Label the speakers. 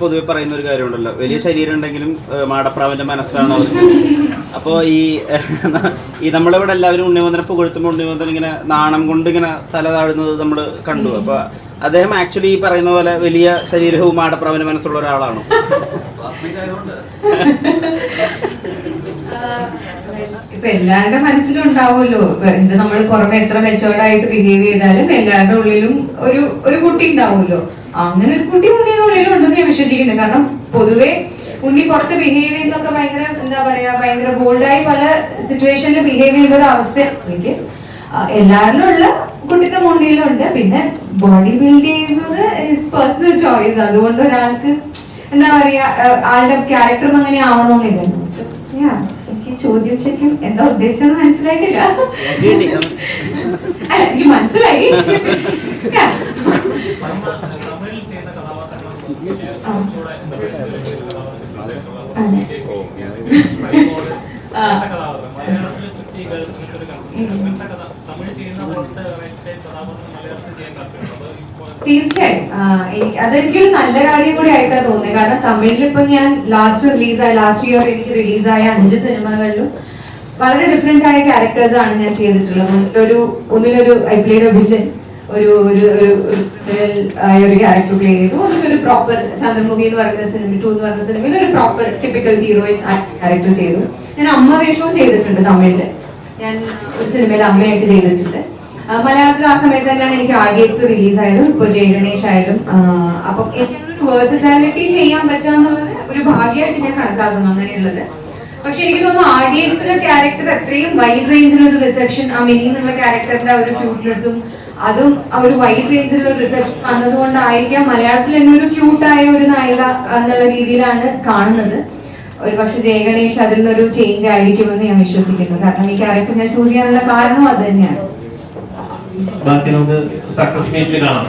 Speaker 1: പൊതുവെ പറയുന്ന ഒരു കാര്യമുണ്ടല്ലോ. വലിയ ശരീരം ഉണ്ടെങ്കിലും മാടപ്രാവിന്റെ മനസ്സാണോ അപ്പോൾ ഈ ഈ നമ്മളിവിടെ എല്ലാവരും ഉണ്ണിമന്ദനെ പുകഴ്ത്തുമ്പോൾ ഉണ്ണിമന്ദൻ ഇങ്ങനെ നാണം കൊണ്ട് ഇങ്ങനെ തല താഴുന്നത് നമ്മൾ കണ്ടു. അപ്പോൾ അദ്ദേഹം ആക്ച്വലി ഈ പറയുന്ന പോലെ വലിയ ശരീരവും മാടപ്രാവിന്റെ മനസ്സുള്ള ഒരാളാണ്.
Speaker 2: ഇപ്പൊ എല്ലാവരുടെ മനസ്സിലും ഉണ്ടാവുമല്ലോ എന്ത് നമ്മൾ പുറമെ എത്ര മെച്ചോർഡായിട്ട് ബിഹേവ് ചെയ്താലും എല്ലാവരുടെ ഉള്ളിലും ഒരു ഒരു കുട്ടി ഉണ്ടാവുമല്ലോ. അങ്ങനെ ഒരു കുട്ടി ഉണ്ണിയുടെ ഉള്ളിലും ഉണ്ടെന്ന് ഞാൻ വിശ്വസിക്കുന്നു കാരണം പൊതുവെ ഉണ്ണി പുറത്ത് ബിഹേവ് ചെയ്യുന്നൊക്കെ ഭയങ്കര എന്താ പറയാ ഭയങ്കര ബോൾഡായി പല സിറ്റുവേഷനിൽ ബിഹേവ് ചെയ്യുന്ന ഒരു അവസ്ഥ എനിക്ക് എല്ലാവരിലും ഉള്ള കുട്ടിത്തം ഉണ്ണിയിലും ഉണ്ട് പിന്നെ ബോഡി ബിൽഡ് ചെയ്യുന്നത് പേഴ്സണൽ ചോയ്സ് അതുകൊണ്ട് ഒരാൾക്ക് എന്താ പറയാ ആളുടെ ക്യാരക്ടറും അങ്ങനെ ആവണമെന്നില്ലല്ലോ എനിക്ക് ചോദ്യം ശരിക്കും എന്താ ഉദ്ദേശം മനസ്സിലായിട്ടില്ല. അല്ല എനിക്ക് മനസ്സിലായി. ആ. തീർച്ചയായും. അതെനിക്കൊരു നല്ല കാര്യം കൂടി ആയിട്ടാണ് തോന്നുന്നത് കാരണം തമിഴിൽ ഇപ്പൊ ഞാൻ ലാസ്റ്റ് റിലീസായ ലാസ്റ്റ് ഇയർ എനിക്ക് റിലീസായ അഞ്ച് സിനിമകളിലും വളരെ ഡിഫറെന്റ് ആയ ക്യാരക്ടേഴ്സ് ആണ് ഞാൻ ചെയ്തിട്ടുള്ളത്. ഒരു ഒന്നിലൊരു ഐ പ്ലേഡ് വില്ലൻ ഒരു ഒരു ഒരു ക്യാരക്ടർ പ്ലേ ചെയ്തു. ഒന്നിലൊരു പ്രോപ്പർ ചന്ദ്രമുഖി എന്ന് പറയുന്ന സിനിമ ടു എന്ന് പറയുന്ന സിനിമയിൽ ഒരു പ്രോപ്പർ ടിപ്പിക്കൽ ഹീറോയിൻ ക്യാരക്ടർ ചെയ്തു. ഞാൻ അമ്മ വേഷവും ചെയ്തിട്ടുണ്ട് തമിഴിൽ. ഞാൻ ഒരു സിനിമയിൽ അമ്മയായിട്ട് ചെയ്തിട്ടുണ്ട്. മലയാളത്തിൽ ആ സമയത്ത് തന്നെയാണ് എനിക്ക് ആർ ഡി എക്സ് റിലീസ് ആയതും ഇപ്പോൾ ജയ ഗണേഷ് ആയാലും അപ്പൊ എനിക്കൊരു വേഴ്സറ്റാലിറ്റി ചെയ്യാൻ പറ്റാന്നുള്ളത് ഒരു ഭാഗ്യമായിട്ട് ഞാൻ കണക്കാക്കുന്നു അങ്ങനെയുള്ളത്. പക്ഷെ എനിക്ക് തോന്നുന്നു ആഡിയൻസിന്റെ ക്യാരക്ടർ അത്രയും വൈഡ് റേഞ്ചിലൊരു റിസപ്ഷൻ ആ മിനി എന്നുള്ള ക്യാരക്ടറിന്റെ ഒരു ക്യൂട്ട്നെസ്സും അതും ആ ഒരു വൈഡ് റേഞ്ചിലുള്ള ഒരു റിസപ്ഷൻ വന്നതുകൊണ്ടായിരിക്കാം മലയാളത്തിൽ എന്നൊരു ക്യൂട്ടായ ഒരു നായിക എന്നുള്ള രീതിയിലാണ് കാണുന്നത്. ഒരു പക്ഷെ ജയഗണേഷ് അതിൽ നിന്നൊരു ചേഞ്ച് ആയിരിക്കുമെന്ന് ഞാൻ വിശ്വസിക്കുന്നു. കാരണം ഈ ക്യാരക്ടർ ഞാൻ ചൂസ് ചെയ്യാനുള്ള കാരണം അത് തന്നെയാണ്.
Speaker 3: ബാക്കി നമുക്ക് സക്സസ് കാണാം.